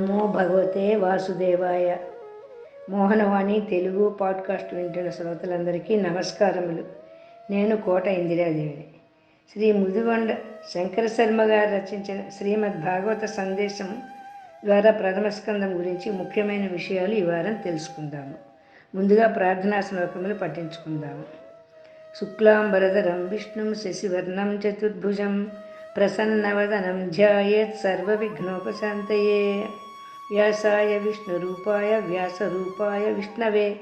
నమో భగవతే వాసుదేవాయ. మోహనవాణి తెలుగు పాడ్కాస్ట్ వింటున్న శ్రోతలందరికీ నమస్కారములు. నేను కోట ఇందిరాదేవిని. శ్రీ ముదిగొండ శంకర శర్మ గారు రచించిన శ్రీమద్ భాగవత సందేశం ద్వారా ప్రథమ స్కందం గురించి ముఖ్యమైన విషయాలు ఈ వారం తెలుసుకుందాము. ముందుగా ప్రార్థనా శ్లోకములు పఠించుకుందాము. శుక్లాంబరధరం విష్ణుం శశివర్ణం చతుర్భుజం ప్రసన్నవదనం ధ్యాయేత్ సర్వవిఘ్నోపశాంతయే. व्यासाय विष्णुरूपाय व्यासरूपाय विष्णवे।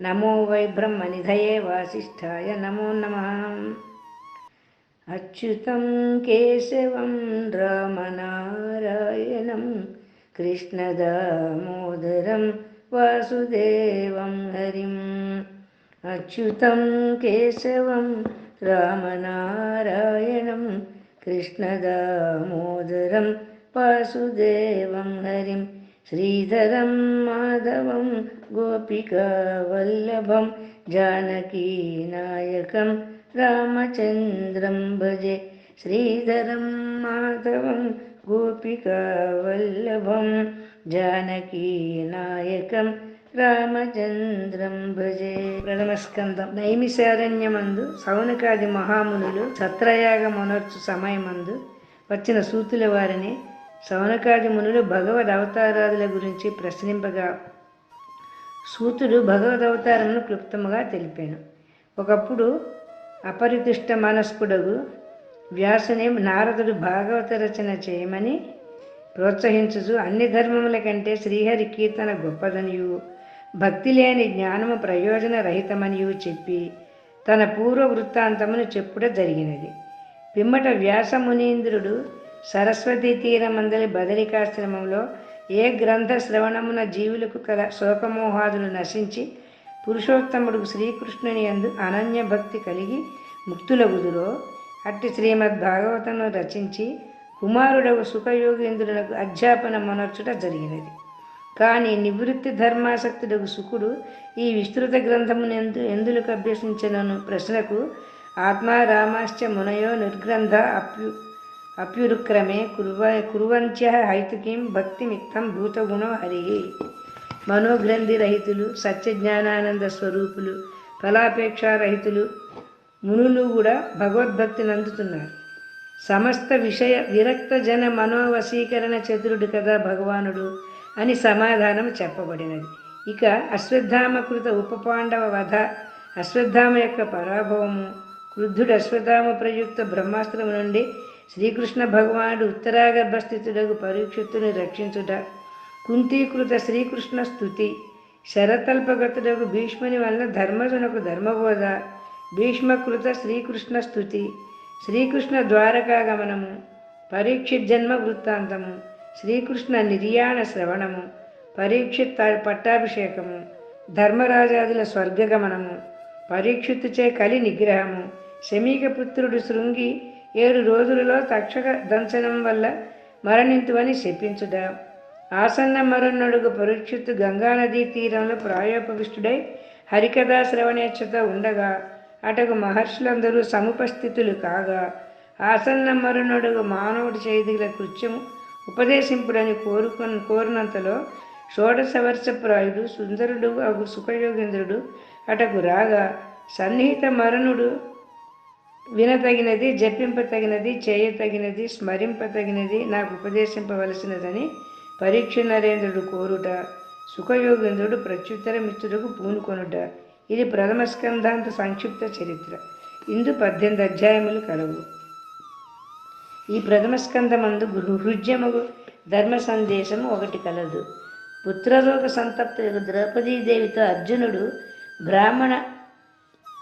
नमो वै ब्रह्मनिधये वासिष्ठाय नमो नमः। अच्युतं केशवं रामनारायणं कृष्णदामोदरं वासुदेवं हरिम्। अच्युतं केशवं रामनारायणं कृष्णदा मोदरं वासुदेवं हरिं శ్రీధరం మాధవం గోపికవల్లభం జానకీ నాయకం రామచంద్రం భజే. శ్రీధరం మాధవం గోపికావల్లభం జానకీనాయకం రామచంద్రం భజే. ప్రథమస్కందం నైమిశారణ్యమందు సౌనకాది మహామునులు సత్రయాగ మనర్చు సమయమందు వచ్చిన సూతుల వారిని సౌనకాది మునులు భగవద్ అవతారాదుల గురించి ప్రశ్నింపగా సూతుడు భగవద్ అవతారమును క్లుప్తముగా తెలిపాను. ఒకప్పుడు అపరితుష్ట మనస్కుడగు వ్యాసుని నారదుడు భాగవత రచన చేయమని ప్రోత్సహించుచు అన్ని ధర్మముల కంటే శ్రీహరి కీర్తన గొప్పదనియు భక్తి లేని జ్ఞానము ప్రయోజన రహితమనియు చెప్పి తన పూర్వ వృత్తాంతమును చెప్పుట జరిగినది. పిమ్మట వ్యాసమునీంద్రుడు సరస్వతీ తీరమందలి బదరికాశ్రమంలో ఏ గ్రంథ శ్రవణమున జీవులకు కల శోకమోహాదులు నశించి పురుషోత్తముడు శ్రీకృష్ణుని యందు అనన్య భక్తి కలిగి ముక్తులగుదురో అట్టి శ్రీమద్ భాగవతను రచించి కుమారుడవు సుఖయోగేంద్రులకు అధ్యాపన మొనర్చుట జరిగినది. కానీ నివృత్తి ధర్మాసక్తుడగు సుఖుడు ఈ విస్తృత గ్రంథమును ఎందు ఎందులకు అభ్యసించనను ప్రశ్నకు ఆత్మారామాశ్చ మునయో నిర్గ్రంథ అప్యు అప్యురుక్రమే కుర్వ కురువంత్య హైతుకీం భక్తిమిత్తం భూతగుణో హరి. మనోగ్రంథిరహితులు సత్యజ్ఞానానంద స్వరూపులు ఫలాపేక్షారహితులు మునులు కూడా భగవద్భక్తిని అందుతున్నారు సమస్త విషయ విరక్త జన మనోవశీకరణ చతురుడు కదా భగవానుడు అని సమాధానం చెప్పబడినది. ఇక అశ్వత్థామకృత ఉపపాండవ వధ అశ్వత్థామ యొక్క పరాభవము క్రుద్ధుడు అశ్వత్థామ ప్రయుక్త బ్రహ్మాస్త్రము నుండి శ్రీకృష్ణ భగవానుడు ఉత్తరాగర్భస్థితుడకు పరీక్షిత్తుని రక్షించుట. కుంతీకృత శ్రీకృష్ణ స్థుతి శరతల్పగతుడకు భీష్ముని వలన ధర్మజునకు ధర్మబోధ. భీష్మకృత శ్రీకృష్ణ స్థుతి శ్రీకృష్ణ ద్వారకాగమనము. పరీక్షిత్ జన్మ వృత్తాంతము. శ్రీకృష్ణ నిర్యాణ శ్రవణము. పరీక్షిత్ పట్టాభిషేకము. ధర్మరాజాదుల స్వర్గగమనము. పరీక్షిత్తుచే కలి నిగ్రహము. శమీకపుత్రుడు శృంగి ఏడు రోజులలో తక్షక దంశనం వల్ల మరణింతువని శపించుట. ఆసన్న మరణుడుగు పరీక్షిత్తు గంగానదీ తీరంలో ప్రాయోపవిష్టుడై హరికథా శ్రవణేచ్ఛత ఉండగా అటకు మహర్షులందరూ సముపస్థితులు కాగా ఆసన్న మరణుడుగు మానవుడి చేతిల కృత్యము ఉపదేశింపుడని కోరుకొని కోరినంతలో షోడశవర్షప్రాయుడు సుందరుడు అగు సుఖయోగేంద్రుడు అటకు రాగా సన్నిహిత మరణుడు వినతగినది జపింపతగినది చేయతగినది స్మరింపతగినది నాకు ఉపదేశింపవలసినదని పరీక్ష నరేంద్రుడు కోరుట సుఖయోగేంద్రుడు ప్రత్యుత్తరమిత్రుడుకు పూనుకొనుట. ఇది ప్రథమ స్కంధాంత సంక్షిప్త చరిత్ర. ఇందు పద్దెనిమిది అధ్యాయములు కలవు. ఈ ప్రథమ స్కంధమందు హృద్యముగు ధర్మ సందేశము ఒకటి కలదు. పుత్రరోగ సంతప్త ద్రౌపదీదేవితో అర్జునుడు బ్రాహ్మణ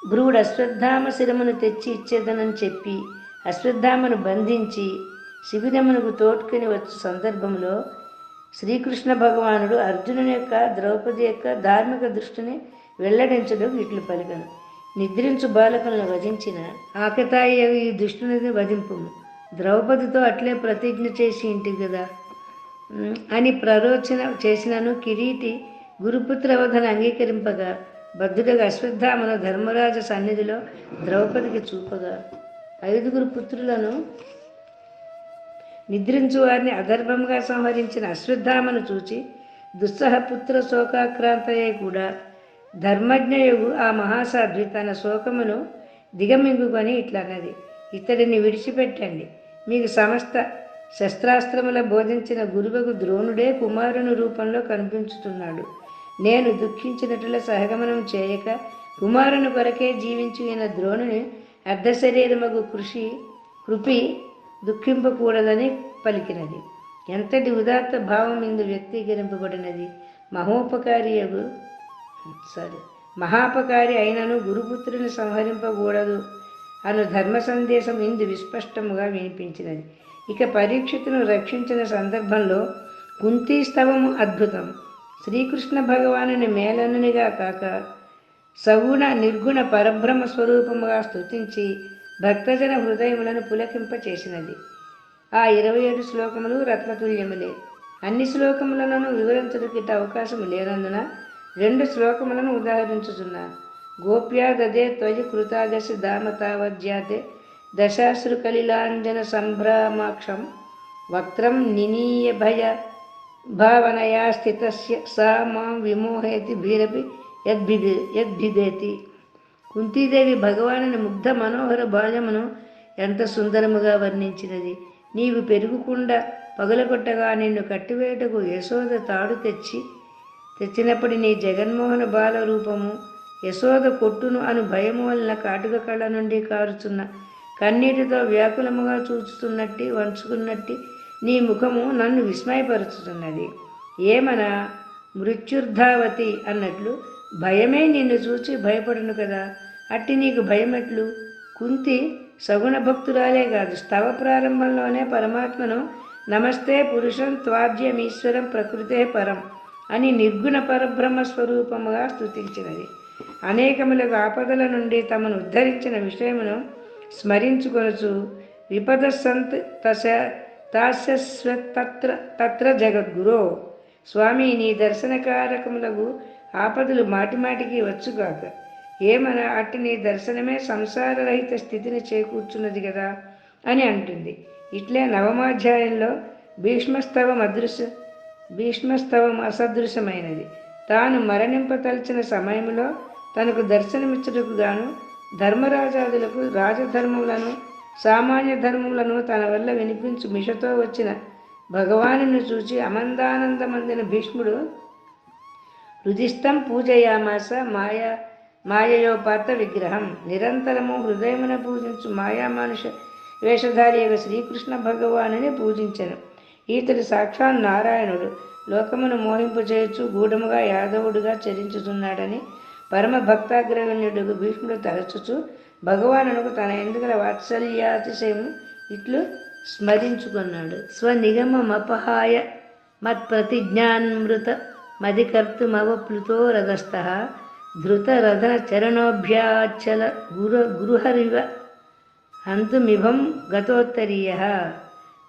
భ్రువుడు అశ్వత్థామ శిరమును తెచ్చి ఇచ్చేదనని చెప్పి అశ్వత్థామను బంధించి శిబిరమునకు తోడ్కొని వచ్చు సందర్భంలో శ్రీకృష్ణ భగవానుడు అర్జునుని యొక్క ద్రౌపది యొక్క ధార్మిక దృష్టిని వెల్లడించడం ఇట్లు పలికను. నిద్రించు బాలకులను వధించిన ఆకతాయి ఈ దుష్టునిది వధింపు ద్రౌపదితో అట్లే ప్రతిజ్ఞ చేసి ఇంటి కదా అని ప్రరోచన చేసినను కిరీటి గురుపుత్రవధను అంగీకరింపగా బద్ధుడగా అశ్వత్థామను ధర్మరాజ సన్నిధిలో ద్రౌపదికి చూపగా ఐదుగురు పుత్రులను నిద్రించు వారిని అధర్మంగా సంహరించిన అశ్వత్థామను చూచి దుస్సహ పుత్ర శోకాక్రాంతయ్య కూడా ధర్మజ్ఞయుడు ఆ మహాసాధ్వి తన శోకమును దిగమింగుకొని ఇట్లన్నది. ఇతడిని విడిచిపెట్టండి. మీకు సమస్త శస్త్రాస్త్రముల బోధించిన గురువుకు ద్రోణుడే కుమారుని రూపంలో కనిపించుతున్నాడు. నేను దుఃఖించినట్ల సహగమనం చేయక కుమారుని కొరకే జీవించి ఈయన ద్రోణుని అర్ధశరీరముకు కృషి కృపి దుఃఖింపకూడదని పలికినది. ఎంతటి ఉదాత్త భావం ఇందు వ్యక్తీకరింపబడినది? మహోపకారియగు సారీ మహాపకారి అయినను గురుపుత్రుని సంహరింపకూడదు అను ధర్మ సందేశం ఇందు విస్పష్టముగా వినిపించినది. ఇక పరీక్షితును రక్షించిన సందర్భంలో కుంతీస్తవము అద్భుతం. శ్రీకృష్ణ భగవానుని మేలనునిగా కాక సగుణ నిర్గుణ పరబ్రహ్మ స్వరూపముగా స్థుతించి భక్తజన హృదయములను పులకింపచేసినది. ఆ ఇరవై ఏడు శ్లోకములు రత్నతుల్యములే. అన్ని శ్లోకములను వివరించడానికి అవకాశం లేనందున రెండు శ్లోకములను ఉదాహరించుచున్నాను గోప్యా దదే త్వయి కృతాగసి దామ తావజ్యాతే దశాశ్రు కలిలాంజన సంభ్రమాక్షం వక్త్రం నినీయ భయ భావనయా స్థిత సా మాం విమోహేతి భీరపి యద్భిదే యద్భిదేతి కుంతీదేవి భగవానుని ముగ్ధ మనోహర బాల్యమును ఎంత సుందరముగా వర్ణించినది. నీవు పెరుగుకుండా పగలగొట్టగా నిన్ను కట్టివేటకు యశోద తాడు తెచ్చి తెచ్చినప్పటి నీ జగన్మోహన బాల రూపము యశోద కొట్టును అను భయము వలన కాటుక కళ్ళ నుండి కారుచున్న కన్నీటితో వ్యాకులముగా చూచుతున్నట్టి వంచుకున్నట్టి నీ ముఖము నన్ను విస్మయపరుచుతున్నది. ఏమన? మృత్యుర్ధావతి అన్నట్లు భయమే నిన్ను చూచి భయపడును కదా. అట్టి నీకు భయమెట్లు? కుంతి సగుణ భక్తురాలే కాదు. స్తవ ప్రారంభంలోనే పరమాత్మను నమస్తే పురుషం ఈశ్వరం ప్రకృతే పరం అని నిర్గుణ పరబ్రహ్మ స్వరూపముగా స్తుతించినది. అనేకములకు ఆపదల నుండి తమను ఉద్ధరించిన విషయమును స్మరించుకొనుచు విపద సంత తాస్యస్వ తత్ర తత్ర జగద్గురో స్వామి నీ దర్శనకారకములకు ఆపదలు మాటిమాటికి వచ్చుగాక ఏమన అట్టి నీ దర్శనమే సంసారరహిత స్థితిని చేకూర్చున్నది కదా అని అంటుంది ఇట్లే నవమాధ్యాయంలో భీష్మస్తవం అదృశ్య భీష్మస్తవం అసదృశ్యమైనది తాను మరణింపతలిచిన సమయంలో తనకు దర్శనమిచ్చుటకు గాను ధర్మరాజాదులకు రాజధర్మములను సామాన్య ధర్మములను తన వల్ల వినిపించు మిషతో వచ్చిన భగవాను చూచి అమందానందమందిన భీష్ముడు హృదిస్థం పూజయామాస మాయా మాయయోపాత విగ్రహం. నిరంతరము హృదయమున పూజించు మాయామానుష వేషధారి యొక్క శ్రీకృష్ణ భగవానుని పూజించను. ఈతడు సాక్షాత్ నారాయణుడు. లోకమును మోహింపచేయచ్చు గూఢముగా యాదవుడుగా చరించుతున్నాడని పరమ భక్తాగ్రగణ్యుడు భీష్ముడు తలచుచు భగవానునకు తన ఎందుకల వాత్సల్యాతిశయము ఇట్లు స్మరించుకున్నాడు. స్వనిగమమపహాయ మత్ప్రతిజ్ఞానమృత మదికర్తుమవప్లుతో రథస్థ ధృతరథన చరణోభ్యాచల గురు గురుహరివ హంతుమిభం గతోత్తరీయ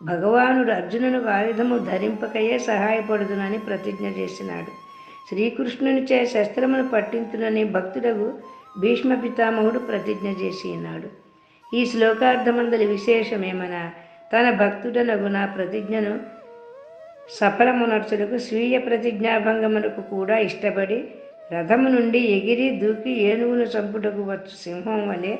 భగవానుడు అర్జునునికి ఆయుధము ధరింపకయే సహాయపడుతునని ప్రతిజ్ఞ చేసినాడు. శ్రీకృష్ణునిచే శస్త్రమును పట్టించునని భక్తుడకు భీష్మ పితామహుడు ప్రతిజ్ఞ చేసి ఈ శ్లోకార్థమందలి విశేషమేమన? తన భక్తుడనగు నా ప్రతిజ్ఞను సఫలమునర్చులకు స్వీయ ప్రతిజ్ఞాభంగమునకు కూడా ఇష్టపడి రథము నుండి ఎగిరి దూకి ఏనుగును చంపుటకు వచ్చు సింహం వలె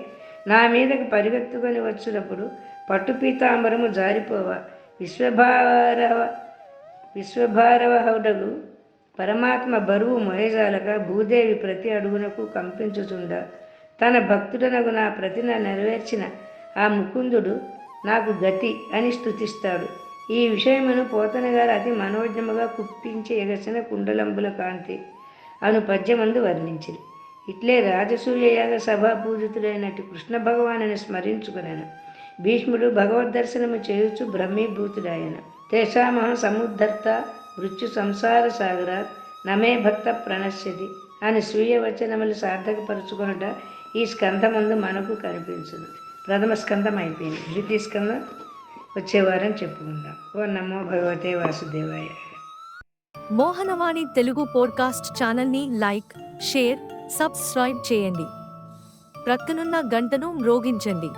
నా మీదకు పరిగెత్తుకొని వచ్చినప్పుడు పట్టు పీతాంబరము జారిపోవ. విశ్వభారవ విశ్వభారవహుడగు పరమాత్మ బరువు మొయజాలక భూదేవి ప్రతి అడుగునకు కంపించుచుండ. తన భక్తుడనగు నా ప్రతిన నెరవేర్చిన ఆ ముకుందుడు నాకు గతి అని స్తుతిస్తాడు. ఈ విషయమును పోతన గారు అతి మనోజ్ఞముగా కుప్పించి ఎగసిన కుండలంబుల కాంతి అను పద్యమందు వర్ణించింది ఇట్లే రాజసూయ యాగ సభా పూజితుడైనట్టు కృష్ణ భగవాను స్మరించుకునేను. భీష్ముడు భగవద్దర్శనము చేయుచు బ్రహ్మీభూతుడాయన తేషామహ సముద్ధర్త మృత్యు సంసార సాగర నమే భక్త ప్రణశ్యతి అని స్వీయ వచనములు సార్థకపరుచుకొనుట ఈ స్కంధమందు మనకు కనిపించదు ప్రథమ స్కంధం అయిపోయింది. ద్వితీయ స్కంధం వచ్చే వారం చెప్పుకుందాం. ఓ నమో భగవతే వాసుదేవాయ. మోహనవాణి తెలుగు పోడ్కాస్ట్ ఛానల్ని లైక్ షేర్ సబ్స్క్రైబ్ చేయండి. ప్రక్కనున్న గంటను మ్రోగించండి.